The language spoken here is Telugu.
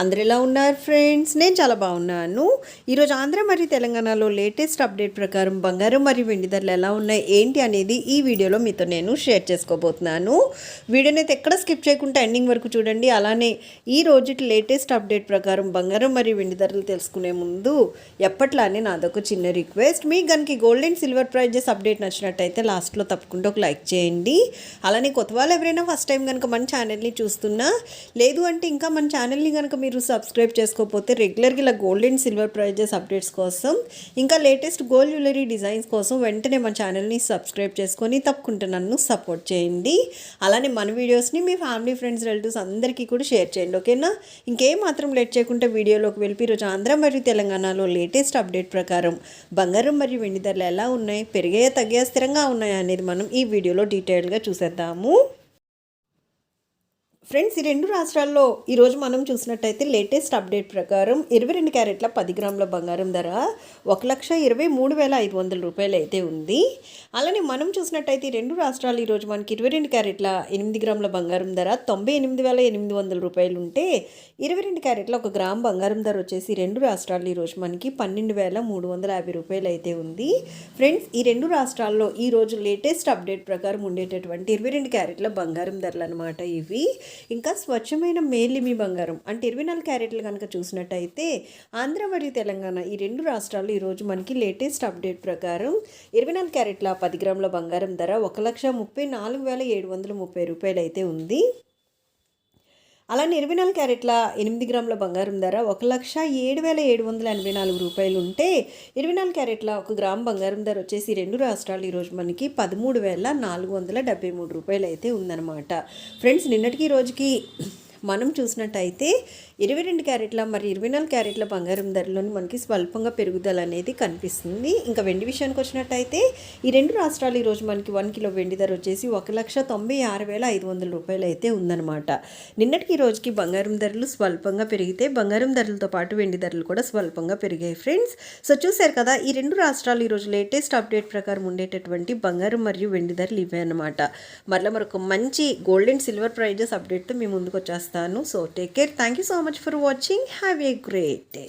అందరు ఎలా ఉన్నారు ఫ్రెండ్స్ నేను చాలా బాగున్నాను. ఈరోజు ఆంధ్ర మరియు తెలంగాణలో లేటెస్ట్ అప్డేట్ ప్రకారం బంగారం మరియు వెండి ధరలు ఎలా ఉన్నాయి ఏంటి అనేది ఈ వీడియోలో మీతో నేను షేర్ చేసుకోబోతున్నాను. వీడియోని అయితే ఎక్కడ స్కిప్ చేయకుండా ఎండింగ్ వరకు చూడండి. అలానే ఈ రోజు లేటెస్ట్ అప్డేట్ ప్రకారం బంగారం మరియు వెండి ధరలు తెలుసుకునే ముందు ఎప్పట్లానే నాదొక చిన్న రిక్వెస్ట్ మీకు కనుక gold and silver prizes update నచ్చినట్టయితే లాస్ట్లో తప్పకుండా ఒక లైక్ చేయండి. అలానే కొత్త వాళ్ళు ఎవరైనా ఫస్ట్ టైం కనుక మన ఛానల్ని చూస్తున్నా లేదు అంటే ఇంకా మన ఛానల్ని కనుక మీరు సబ్స్క్రైబ్ చేసుకోకపోతే రెగ్యులర్గా ఇలా gold and silver prizes updates కోసం ఇంకా లేటెస్ట్ గోల్డ్ జ్యువెలరీ డిజైన్స్ కోసం వెంటనే మన ఛానల్ని సబ్స్క్రైబ్ చేసుకొని తప్పకుండా నన్ను సపోర్ట్ చేయండి. అలానే మన వీడియోస్ని మీ ఫ్యామిలీ ఫ్రెండ్స్ రిలేటివ్స్ అందరికీ కూడా షేర్ చేయండి ఓకేనా ఇంకేం మాత్రం లేట్ చేయకుండా వీడియోలోకి వెళ్ళి ఈరోజు ఆంధ్ర మరియు తెలంగాణలో లేటెస్ట్ అప్డేట్ ప్రకారం బంగారం మరియు వెండి ధరలు ఎలా ఉన్నాయి పెరిగాయా తగ్గాయా స్థిరంగా ఉన్నాయా అనేది మనం ఈ వీడియోలో డీటెయిల్గా చూసేద్దాము. ఫ్రెండ్స్ ఈ రెండు రాష్ట్రాల్లో ఈరోజు మనం చూసినట్టయితే లేటెస్ట్ అప్డేట్ ప్రకారం ఇరవై రెండు క్యారెట్ల పది గ్రాముల బంగారం ధర ఒక లక్ష ఇరవై మూడు వేల ఐదు వందల రూపాయలు అయితే ఉంది. అలానే మనం చూసినట్టయితే రెండు రాష్ట్రాలు ఈరోజు మనకి ఇరవై రెండు క్యారెట్ల ఎనిమిది గ్రాముల బంగారం ధర తొంభై ఎనిమిది వేల ఎనిమిది వందల రూపాయలు ఉంటే ఇరవై రెండు క్యారెట్ల ఒక గ్రామ్ బంగారం ధర వచ్చేసి రెండు రాష్ట్రాలు ఈరోజు మనకి పన్నెండు వేల మూడు వందల యాభై రూపాయలు అయితే ఉంది. ఫ్రెండ్స్ ఈ రెండు రాష్ట్రాల్లో ఈరోజు లేటెస్ట్ అప్డేట్ ప్రకారం ఉండేటటువంటి ఇరవై రెండు క్యారెట్ల బంగారం ధరలు అనమాట ఇవి. ఇంకా స్వచ్ఛమైన మేలిమి బంగారం. అంటే ఇరవై నాలుగు క్యారెట్లు కనుక చూసినట్టయితే ఆంధ్ర మరియు తెలంగాణ ఈ రెండు రాష్ట్రాలు ఈరోజు మనకి లేటెస్ట్ అప్డేట్ ప్రకారం ఇరవై నాలుగు క్యారెట్ల పది గ్రాముల బంగారం ధర ఒక లక్ష ముప్పై నాలుగు వేల ఏడు వందల ముప్పై రూపాయలు అయితే ఉంది. అలానే ఇరవై నాలుగు క్యారెట్ల ఎనిమిది గ్రాముల బంగారం ధర ఒక లక్ష ఏడు వేల ఏడు వందల ఎనభై నాలుగు రూపాయలు ఉంటే ఇరవై నాలుగు క్యారెట్ల ఒక గ్రామ్ బంగారం ధర వచ్చేసి రెండు రాష్ట్రాలు ఈరోజు మనకి పదమూడు వేల నాలుగు వందల డెబ్బై మూడు రూపాయలు అయితే ఉందన్నమాట. ఫ్రెండ్స్ నిన్నటికి రోజుకి మనం చూసినట్టయితే ఇరవై రెండు క్యారెట్ల మరి ఇరవై నాలుగు క్యారెట్ల బంగారం ధరలోని మనకి స్వల్పంగా పెరుగుదల అనేది కనిపిస్తుంది. ఇంకా వెండి విషయానికి వచ్చినట్టయితే ఈ రెండు రాష్ట్రాలు ఈరోజు మనకి వన్ కిలో వెండి ధర వచ్చేసి ఒక లక్ష తొంభై ఆరు వేల ఐదు వందల రూపాయలు అయితే ఉందన్నమాట. నిన్నటికి ఈ రోజుకి బంగారం ధరలు స్వల్పంగా పెరిగితే బంగారం ధరలతో పాటు వెండి ధరలు కూడా స్వల్పంగా పెరిగాయి ఫ్రెండ్స్. సో చూశారు కదా ఈ రెండు రాష్ట్రాలు ఈరోజు లేటెస్ట్ అప్డేట్ ప్రకారం ఉండేటటువంటి బంగారం మరియు వెండి ధరలు ఇవే అనమాట మరలా మరొక మంచి గోల్డ్ అండ్ సిల్వర్ ప్రైజెస్ అప్డేట్తో మేము ముందుకు వచ్చేస్తాం ನಾನು so take care thank you so much for watching have a great day